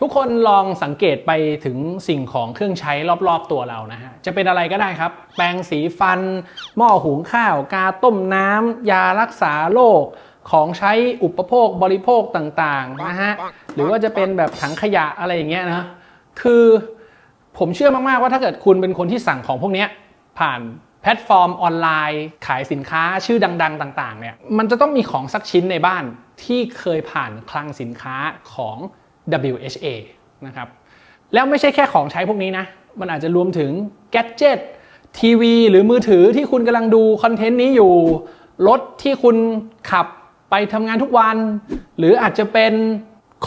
ทุกคนลองสังเกตไปถึงสิ่งของเครื่องใช้รอบๆตัวเรานะฮะ จะเป็นอะไรก็ได้ครับ แปรงสีฟัน หม้อหุงข้าว กาต้มน้ำ ยารักษาโรค ของใช้อุปโภคบริโภคต่างๆนะฮะ หรือว่าจะเป็นแบบถังขยะอะไรอย่างเงี้ยนะ คือผมเชื่อมากๆว่าถ้าเกิดคุณเป็นคนที่สั่งของพวกนี้ผ่านแพลตฟอร์มออนไลน์ ขายสินค้าชื่อดัง ๆ ต่าง ๆ เนี่ย มันจะต้องมีของสักชิ้นในบ้านที่เคยผ่านคลังสินค้าของ WHA นะครับแล้วไม่ใช่แค่ของใช้พวกนี้นะ มันอาจจะรวมถึงแกดเจิตทีวีหรือมือถือที่คุณกำลังดูคอนเทนต์นี้อยู่ รถที่คุณขับไปทำงานทุกวัน หรืออาจจะเป็น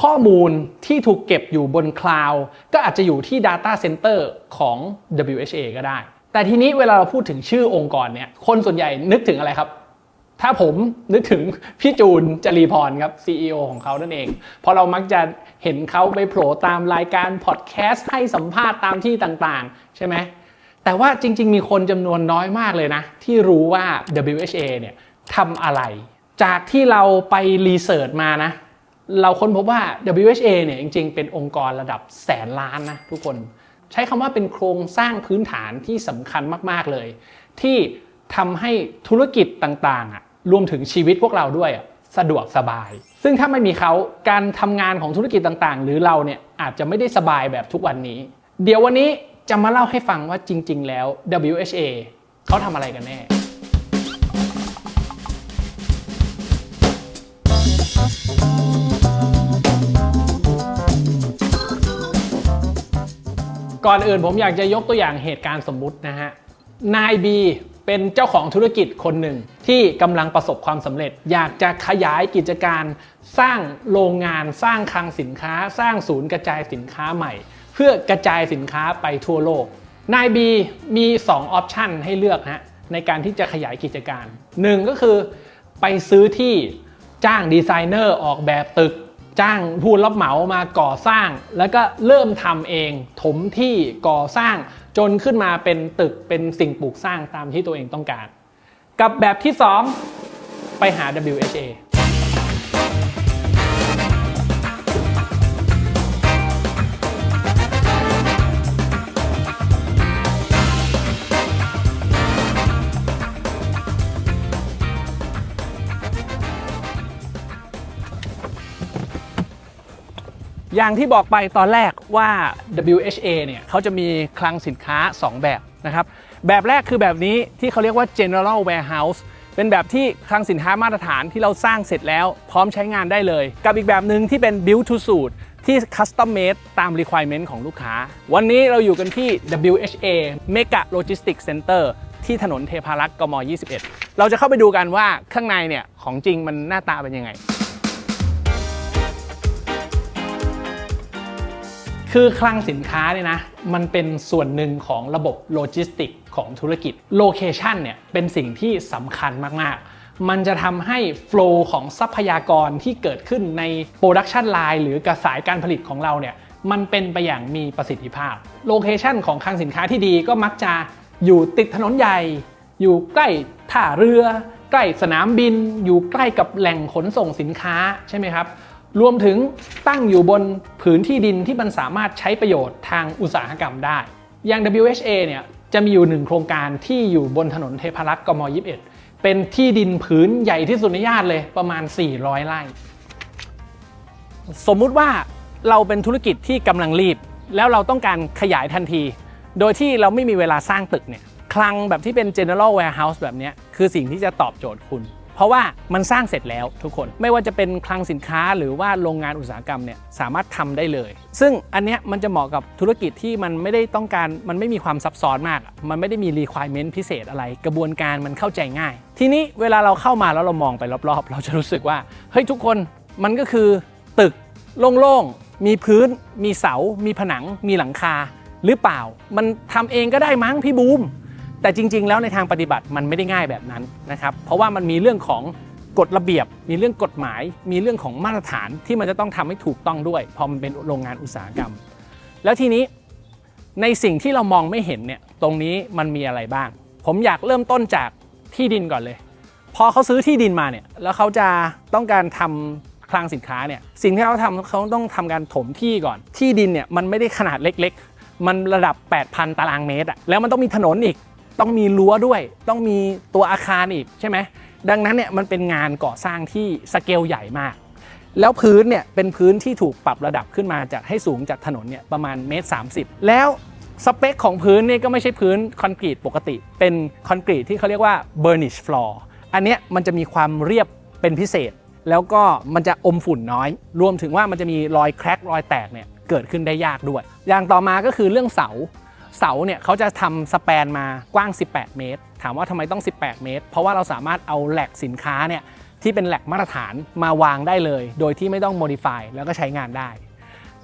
ข้อมูลที่ถูกเก็บอยู่บนคลาวด์ก็อาจจะอยู่ที่ Data Center ของ WHA ก็ได้ แต่ทีนี้เวลาเราพูดถึงชื่อองค์กรเนี่ย คนส่วนใหญ่นึกถึงอะไรครับ ถ้าผมนึกถึงพี่จูนจรีพรครับ CEO ของเขานั่นเอง เพราะเรามักจะเห็นเขาไปโผล่ตามรายการพอดแคสต์ให้สัมภาษณ์ตามที่ต่างๆ ใช่ไหมแต่ว่าจริง ๆ มีคนจำนวนน้อยมากเลยนะ ที่รู้ว่า WHA เนี่ยทำอะไร จากที่เราไปรีเสิร์ชมานะ เราค้นพบว่า WHA เนี่ยจริง ๆ เป็นองค์กรระดับแสนล้านนะทุกคน ใช้คำว่าเป็นโครงสร้างพื้นฐานที่สำคัญมาก ๆ เลย ที่ทำให้ธุรกิจต่างๆอะ รวมถึงชีวิตพวกเราด้วยสะดวกสบาย ซึ่งถ้าไม่มีเขาการทำงานของธุรกิจต่างๆ หรือเราเนี่ยอาจจะไม่ได้สบายแบบทุกวันนี้ เดี๋ยววันนี้จะมาเล่าให้ฟังว่าจริง ๆ แล้ว WHA เขาทำอะไรกันแน่ก่อนอื่นผมอยากจะยกตัวอย่างเหตุการณ์สมมุตินะฮะ นายบี เป็นเจ้าของธุรกิจคนหนึ่งที่กำลังประสบความสำเร็จ อยากจะขยายกิจการ สร้างโรงงาน สร้างคลังสินค้า สร้างศูนย์กระจายสินค้าใหม่ เพื่อกระจายสินค้าไปทั่วโลก นายบีมี2ออปชันให้เลือกฮะในการที่จะขยายกิจการ 1 ก็คือไปซื้อที่จ้างดีไซเนอร์ออกแบบตึก จ้างผู้รับเหมามาก่อสร้าง แล้วก็เริ่มทำเอง ถมที่ก่อสร้าง จนขึ้นมาเป็นตึกเป็นสิ่งปลูกสร้างตามที่ตัวเองต้องการ กับแบบที่ 2 ไปหา WHA อย่างที่บอกไปตอนแรกว่า WHA เนี่ยเขาจะมีคลังสินค้า 2 แบบนะครับ แบบแรกคือแบบนี้ที่เขาเรียกว่า General Warehouse เป็นแบบที่คลังสินค้ามาตรฐานที่เราสร้างเสร็จแล้วพร้อมใช้งานได้เลย กับอีกแบบหนึ่งที่เป็น Build to Suit ที่ Custom Made ตาม Requirement ของลูกค้า วันนี้เราอยู่กันที่ WHA Mega Logistics Center ที่ถนนเทพารักษ์กม 21 เราจะเข้าไปดูกันว่าข้างในเนี่ยของจริงมันหน้าตาเป็นยังไง คือคลังสินค้าเนี่ยนะมันเป็นส่วนหนึ่งของระบบโลจิสติกของธุรกิจโลเคชันเนี่ยเป็นสิ่งที่สำคัญมาก ๆมันจะทำให้โฟล์ของทรัพยากรที่เกิดขึ้นในโปรดักชันไลน์หรือกระสายการผลิตของเราเนี่ยมันเป็นไปอย่างมีประสิทธิภาพ โลเคชันของคลังสินค้าที่ดีก็มักจะอยู่ติดถนนใหญ่ อยู่ใกล้ท่าเรือ ใกล้สนามบิน อยู่ใกล้กับแหล่งขนส่งสินค้าใช่ไหมครับ รวมถึงตั้งอยู่บนผืนที่ดินที่มันสามารถใช้ประโยชน์ทางอุตสาหกรรมได้ อย่าง WHA เนี่ยจะมีอยู่หนึ่งโครงการที่อยู่บนถนนเทพารักษ์กม 21 เป็นที่ดินผืนใหญ่ที่สุดในย่านเลยประมาณ 400 ไร่ สมมุติว่าเราเป็นธุรกิจที่กำลังรีบ แล้วเราต้องการขยายทันที โดยที่เราไม่มีเวลาสร้างตึกเนี่ยคลังแบบที่เป็น general warehouse แบบนี้คือสิ่งที่จะตอบโจทย์คุณ ราะว่ามันสร้างเสร็จแล้วทุกคนไม่ว่าจะเป็นคลังสินค้าหรือว่าโรงงานอุตสาหกรรมเนี่ยสามารถทำได้เลย ซึ่งอันเนี้ยมันจะเหมาะกับธุรกิจที่มันไม่ได้ต้องการมันไม่มีความซับซ้อนมาก มันไม่ได้มี requirement พิเศษอะไร กระบวนการมันเข้าใจง่าย ทีนี้เวลาเราเข้ามาแล้วเรามองไปรอบๆ เราจะรู้สึกว่าเฮ้ยทุกคนมันก็คือตึกโล่งๆมีพื้น มีเสา มีผนัง มีหลังคาหรือเปล่า มันทำเองก็ได้มั้งพี่บูม แต่จริง ๆ แล้วในทางปฏิบัติมันไม่ได้ง่ายแบบนั้นนะครับเพราะว่ามันมีเรื่องของกฎระเบียบ มีเรื่องกฎหมาย มีเรื่องของมาตรฐานที่มันจะต้องทำให้ถูกต้องด้วยพอมันเป็นโรงงานอุตสาหกรรม แล้วทีนี้ในสิ่งที่เรามองไม่เห็นเนี่ยตรงนี้มันมีอะไรบ้าง ผมอยากเริ่มต้นจากที่ดินก่อนเลย พอเขาซื้อที่ดินมาเนี่ยแล้วเขาจะต้องการทำคลังสินค้าเนี่ยสิ่งที่เขาทำเขาต้องทำการถมที่ก่อน ที่ดินเนี่ยมันไม่ได้ขนาดเล็ก ๆ มันระดับ 8,000 ตารางเมตรอะแล้วมันต้องมีถนนอีก ต้องมีรั้วด้วย ต้องมีตัวอาคารอีกใช่ไหมดังนั้นเนี่ยมันเป็นงานก่อสร้างที่สเกลใหญ่มาก แล้วพื้นเนี่ยเป็นพื้นที่ถูกปรับระดับขึ้นมาจากให้สูงจากถนนเนี่ยประมาณเมตร30แล้วสเปคของพื้นเนี่ยก็ไม่ใช่พื้นคอนกรีตปกติ เป็นคอนกรีตที่เขาเรียกว่า burnish floor อันเนี้ยมันจะมีความเรียบเป็นพิเศษ แล้วก็มันจะอมฝุ่นน้อย รวมถึงว่ามันจะมีรอยแครกรอยแตกเนี่ยเกิดขึ้นได้ยากด้วย อย่างต่อมาก็คือเรื่องเสา เสาเนี่ยเขาจะทำสแปนมากว้าง 18 เมตร ถามว่าทำไมต้อง 18 เมตร เพราะว่าเราสามารถเอาแหลกสินค้าเนี่ยที่เป็นแหลกมาตรฐานมาวางได้เลย โดยที่ไม่ต้อง modify แล้วก็ใช้งานได้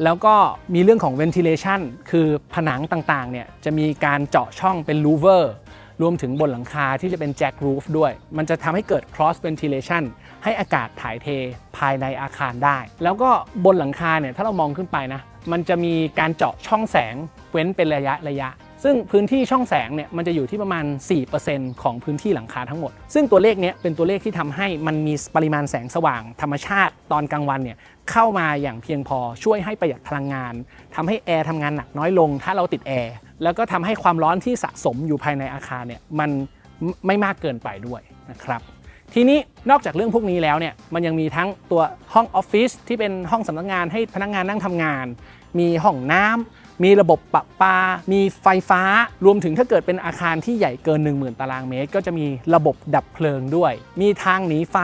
แล้วก็มีเรื่องของ ventilation คือผนังต่างๆเนี่ยจะมีการเจาะช่องเป็น louver รวมถึงบนหลังคาที่จะเป็น jack roof ด้วย มันจะทำให้เกิด cross ventilation ให้อากาศถ่ายเทภายในอาคารได้ แล้วก็บนหลังคาเนี่ยถ้าเรามองขึ้นไปนะ มันจะมีการเจาะช่องแสงเว้นเป็นระยะระยะ ซึ่งพื้นที่ช่องแสงเนี่ยมันจะอยู่ที่ประมาณ 4%ของพื้นที่หลังคาทั้งหมด ซึ่งตัวเลขเนี้ยเป็นตัวเลขที่ทำให้มันมีปริมาณแสงสว่างธรรมชาติตอนกลางวันเนี่ยเข้ามาอย่างเพียงพอช่วยให้ประหยัดพลังงานทำให้แอร์ทำงานหนักน้อยลง ถ้าเราติดแอร์แล้วก็ทำให้ความร้อนที่สะสมอยู่ภายในอาคารเนี่ยมันไม่มากเกินไปด้วยนะครับ ทีนี้นอกจากเรื่องพวกนี้แล้วเนี่ยมันยังมีทั้งตัวห้องออฟฟิศที่เป็นห้องสำนักงานให้พนักงานนั่งทำงาน มีห้องน้ำมีระบบปะปา มีไฟฟ้า รวมถึงถ้าเกิดเป็นอาคารที่ใหญ่เกิน 10,000 ตารางเมตร ก็จะมีระบบดับเพลิงด้วย มีทางหนีไฟ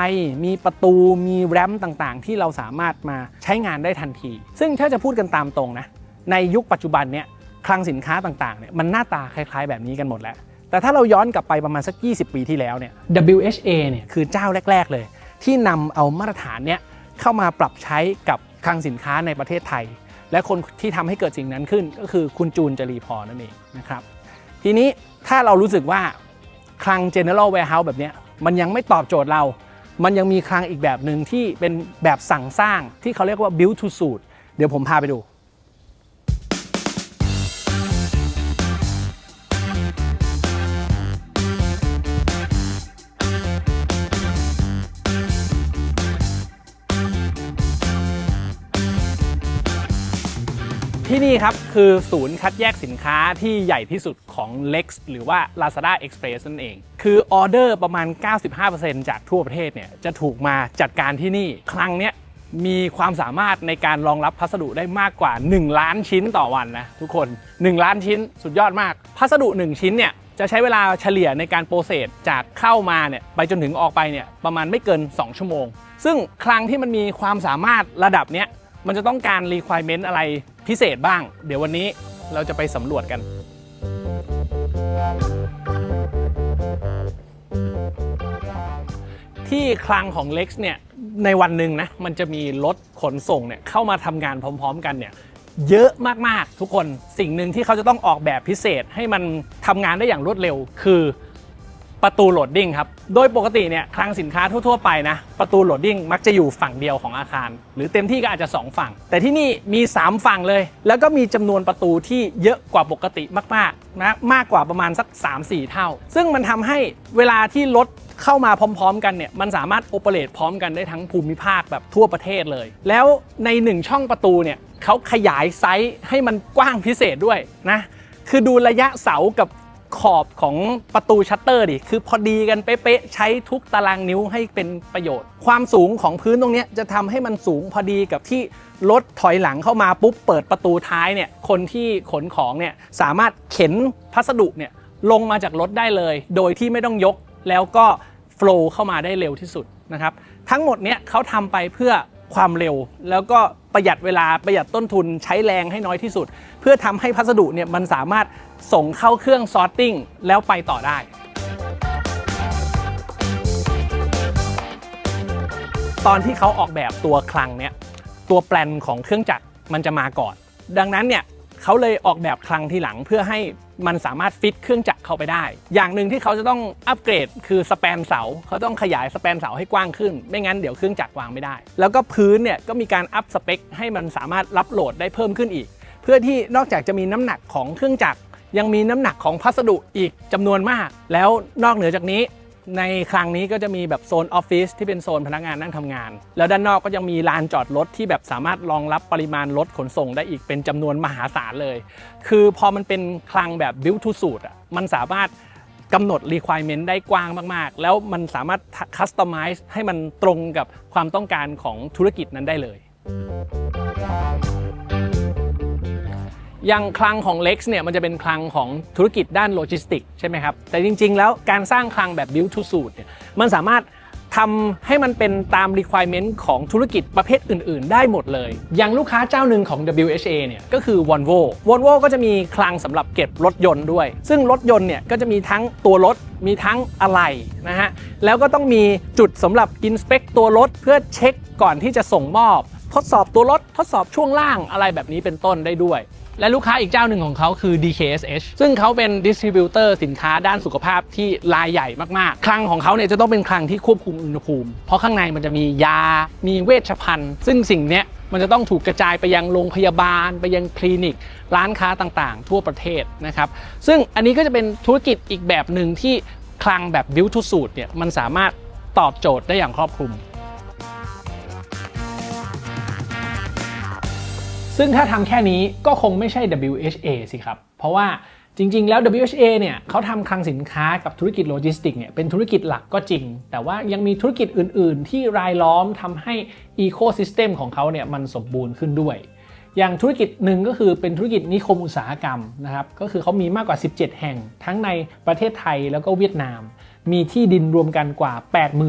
มีประตู มีแรมต่างๆ ที่เราสามารถมาใช้งานได้ทันที ซึ่งถ้าจะพูดกันตามตรงนะในยุคปัจจุบันเนี่ยคลังสินค้าต่างๆเนี่ยมันหน้าตาคล้าย ๆ แบบนี้กันหมดแล้ว แต่ถ้าเราย้อนกลับไปประมาณสัก 20 ปีที่แล้วเนี่ย WHA เนี่ยคือเจ้าแรก ๆ เลย ที่นำเอามาตรฐานเนี่ยเข้ามาปรับใช้กับคลังสินค้าในประเทศไทย และคนที่ทำให้เกิดสิ่งนั้นขึ้น ก็คือคุณจูนจรีพรนั่นเองนะครับ ทีนี้ถ้าเรารู้สึกว่าคลัง General Warehouse แบบเนี้ยมันยังไม่ตอบโจทย์เรา มันยังมีคลังอีกแบบหนึ่งที่เป็นแบบสั่งสร้างที่เขาเรียกว่า build to suit เดี๋ยวผมพาไปดู นี่ครับ คือศูนย์คัดแยกสินค้าที่ใหญ่ที่สุดของ Lex หรือว่า Lazada Express นั่นเอง คือออเดอร์ประมาณ 95%จากทั่วประเทศเนี่ยจะถูกมาจัดการที่นี่ ครั้งเนี้ยมีความสามารถในการรองรับพัสดุได้มากกว่า 1 ล้านชิ้นต่อวันนะทุกคน 1 ล้านชิ้นสุดยอดมาก พัสดุ 1 ชิ้นเนี่ยจะใช้เวลาเฉลี่ยในการโปรเซสจากเข้ามาเนี่ยไปจนถึงออกไปเนี่ยประมาณไม่เกิน 2 ชั่วโมง ซึ่งครั้งที่มันมีความสามารถระดับเนี้ย มันจะต้องการ requirement อะไรพิเศษบ้าง เดี๋ยววันนี้เราจะไปสำรวจกัน ที่คลังของ Lex เนี่ยในวันหนึ่งนะมันจะมีรถขนส่งเนี่ยเข้ามาทำงานพร้อม ๆ กันเนี่ยเยอะมากๆทุกคนสิ่งหนึ่งที่เขาจะต้องออกแบบพิเศษให้มันทำงานได้อย่างรวดเร็ว คือ ประตูโหลดดิ้งครับ โดยปกติเนี่ยคลังสินค้าทั่วๆไปนะ ประตูโหลดดิ้งมักจะอยู่ฝั่งเดียวของอาคาร หรือเต็มที่ก็อาจจะ 2 ฝั่ง แต่ที่นี่มี 3 ฝั่งเลย แล้วก็มีจำนวนประตูที่เยอะกว่าปกติมากๆนะมากกว่าประมาณสัก 3-4 เท่า ซึ่งมันทำให้เวลาที่รถเข้ามาพร้อมๆ กันเนี่ยมันสามารถโอเปเรตพร้อมกันได้ทั้งภูมิภาคแบบทั่วประเทศเลย แล้วใน 1 ช่องประตูเนี่ยเขาขยายไซส์ให้มันกว้างพิเศษด้วยนะคือดูระยะเสากับ ขอบของประตูชัตเตอร์ดิ คือพอดีกันเป๊ะๆ ใช้ทุกตารางนิ้วให้เป็นประโยชน์ ความสูงของพื้นตรงนี้จะทำให้มันสูงพอดีกับที่รถถอยหลังเข้ามาปุ๊บเปิดประตูท้ายเนี่ย คนที่ขนของเนี่ยสามารถเข็นพัสดุเนี่ยลงมาจากรถได้เลย โดยที่ไม่ต้องยกแล้วก็โฟล์เข้ามาได้เร็วที่สุดนะครับ ทั้งหมดเนี้ยเขาทำไปเพื่อ ความเร็ว แล้วก็ประหยัดเวลาประหยัดต้นทุนใช้แรงให้น้อยที่สุด เพื่อทำให้พัสดุเนี่ยมันสามารถส่งเข้าเครื่องซอร์ติ้งแล้วไปต่อได้ตอนที่เขาออกแบบตัวคลังเนี่ยตัวแปลนของเครื่องจักรมันจะมาก่อน ดังนั้นเนี่ย เขาเลยออกแบบคลังที่หลังเพื่อให้มันสามารถฟิตเครื่องจักรเข้าไปได้ อย่างหนึ่งที่เขาจะต้องอัปเกรดคือสแปนเสาเขาต้องขยายสแปนเสาให้กว้างขึ้น ไม่งั้นเดี๋ยวเครื่องจักรวางไม่ได้ แล้วก็พื้นเนี่ยก็มีการอัพสเปคให้มันสามารถรับโหลดได้เพิ่มขึ้นอีก เพื่อที่นอกจากจะมีน้ำหนักของเครื่องจักรยังมีน้ำหนักของพัสดุอีกจำนวนมาก แล้วนอกเหนือจากนี้ ในครั้งนี้ก็จะมีแบบโซนออฟฟิศที่เป็นโซนพนักงานนั่งทำงาน แล้วด้านนอกก็ยังมีลานจอดรถที่แบบสามารถรองรับปริมาณรถขนส่งได้อีกเป็นจำนวนมหาศาลเลย คือพอมันเป็นคลังแบบ build to suit อะมันสามารถกำหนด requirement ได้กว้างมาก ๆ แล้วมันสามารถ customize ให้มันตรงกับความต้องการของธุรกิจนั้นได้เลย อย่างคลังของ Lex เนี่ยมันจะเป็นคลังของธุรกิจด้านโลจิสติกใช่ไหมครับ แต่จริง ๆ แล้วการสร้างคลังแบบ build to suit เนี่ยมันสามารถทำให้มันเป็นตาม requirement ของธุรกิจประเภทอื่น ๆ ได้หมดเลย อย่างลูกค้าเจ้าหนึ่งของ WHA เนี่ยก็คือ Volvo Volvo ก็จะมีคลังสำหรับเก็บรถยนต์ด้วย ซึ่งรถยนต์เนี่ยก็จะมีทั้งตัวรถ มีทั้งอะไหล่นะฮะ แล้วก็ต้องมีจุดสำหรับ inspect ตัวรถเพื่อเช็คก่อนที่จะส่งมอบ ทดสอบตัวรถ ทดสอบช่วงล่างอะไรแบบนี้เป็นต้นได้ด้วย และลูกค้าอีกเจ้าหนึ่งของเขาคือ DKSH ซึ่งเขาเป็นดิสติบิวเตอร์สินค้าด้านสุขภาพที่รายใหญ่มากๆ คลังของเขาเนี่ยจะต้องเป็นคลังที่ควบคุมอุณหภูมิ เพราะข้างในมันจะมียา มีเวชภัณฑ์ ซึ่งสิ่งเนี้ยมันจะต้องถูกกระจายไปยังโรงพยาบาล ไปยังคลินิก ร้านค้าต่างๆ ทั่วประเทศนะครับ ซึ่งอันนี้ก็จะเป็นธุรกิจอีกแบบหนึ่งที่คลังแบบ build to suit เนี่ยมันสามารถตอบโจทย์ได้อย่างครอบคลุม ซึ่งถ้าทำแค่นี้ก็คงไม่ใช่ WHA สิครับ เพราะว่าจริง ๆ แล้ว WHA เนี่ยเขาทำคลังสินค้ากับธุรกิจโลจิสติกเนี่ยเป็นธุรกิจหลักก็จริง แต่ว่ายังมีธุรกิจอื่น ๆ ที่รายล้อมทำให้อีโค y ิสเต็มของเขาเนี่ยมันสมบูรณ์ขึ้นด้วย อย่างธุรกิจหนึ่งก็คือเป็นธุรกิจนิคมอุตสาหกรรมนะครับ ก็คือเขามีมากกว่า 17 แห่ง ทั้งในประเทศไทยแล้วก็เวียดนาม มีที่ดินรวมกันกว่า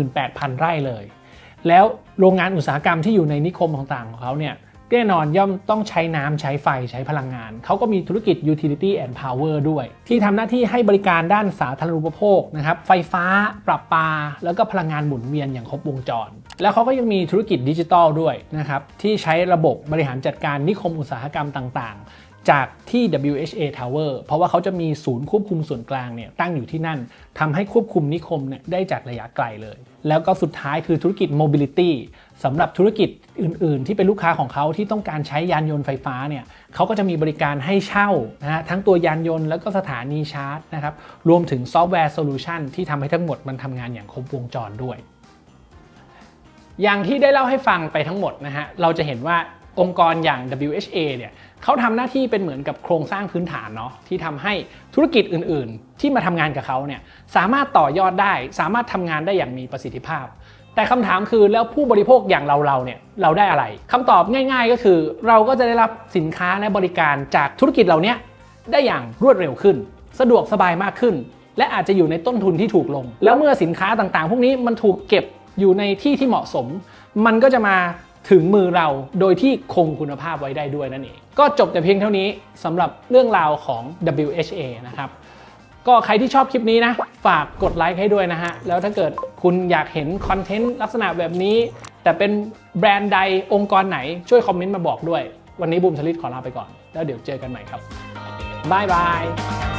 88,000 ไร่เลย แล้วโรงงานอุตสาหกรรมที่อยู่ในนิคมต่างๆของเขาเนี่ย แน่นอนย่อมต้องใช้น้ำใช้ไฟใช้พลังงาน เขาก็มีธุรกิจ utility and power ด้วย ที่ทำหน้าที่ให้บริการด้านสาธารณูปโภคนะครับไฟฟ้า ปรับปา แล้วก็พลังงานหมุนเวียนอย่างครบวงจร แล้วเขาก็ยังมีธุรกิจดิจิทัลด้วยนะครับที่ใช้ระบบบริหารจัดการนิคมอุตสาหกรรมต่างๆ จากที่ WHA Tower เพราะว่าเขาจะมีศูนย์ควบคุมส่วนกลางเนี่ยตั้งอยู่ที่นั่นทำให้ควบคุมนิคมเนี่ยได้จากระยะไกลเลย แล้วก็สุดท้ายคือธุรกิจ Mobility สำหรับธุรกิจอื่น ๆ ที่เป็นลูกค้าของเขาที่ต้องการใช้ยานยนต์ไฟฟ้าเนี่ยเขาก็จะมีบริการให้เช่านะฮะทั้งตัวยานยนต์แล้วก็สถานีชาร์จนะครับรวมถึงซอฟต์แวร์โซลูชันที่ทำให้ทั้งหมดมันทำงานอย่างครบวงจรด้วย อย่างที่ได้เล่าให้ฟังไปทั้งหมดนะฮะเราจะเห็นว่าองค์กรอย่าง WHA เนี่ย เขาทำหน้าที่เป็นเหมือนกับโครงสร้างพื้นฐานเนาะที่ทำให้ธุรกิจอื่นๆ ที่มาทำงานกับเขาเนี่ยสามารถต่อยอดได้ สามารถทำงานได้อย่างมีประสิทธิภาพ แต่คำถามคือแล้วผู้บริโภคอย่างเราเราเนี่ยเราได้อะไรคำตอบง่าย ๆ ก็คือ เราก็จะได้รับสินค้าและบริการจากธุรกิจเหล่านี้ได้อย่างรวดเร็วขึ้น สะดวกสบายมากขึ้น และอาจจะอยู่ในต้นทุนที่ถูกลง แล้วเมื่อสินค้าต่างๆ พวกนี้มันถูกเก็บอยู่ในที่ที่เหมาะสม มันก็จะมา ถึงมือเราโดยที่คงคุณภาพไว้ได้ด้วยนั่นเอง ก็จบแต่เพียงเท่านี้สำหรับเรื่องราวของ WHA นะครับ ก็ใครที่ชอบคลิปนี้นะ ฝากกดไลค์ให้ด้วยนะฮะ แล้วถ้าเกิดคุณอยากเห็นคอนเทนต์ลักษณะแบบนี้ แต่เป็นแบรนด์ใดองค์กรไหนช่วยคอมเมนต์มาบอกด้วย วันนี้บูมสลิดขอลาไปก่อน แล้วเดี๋ยวเจอกันใหม่ครับบายบาย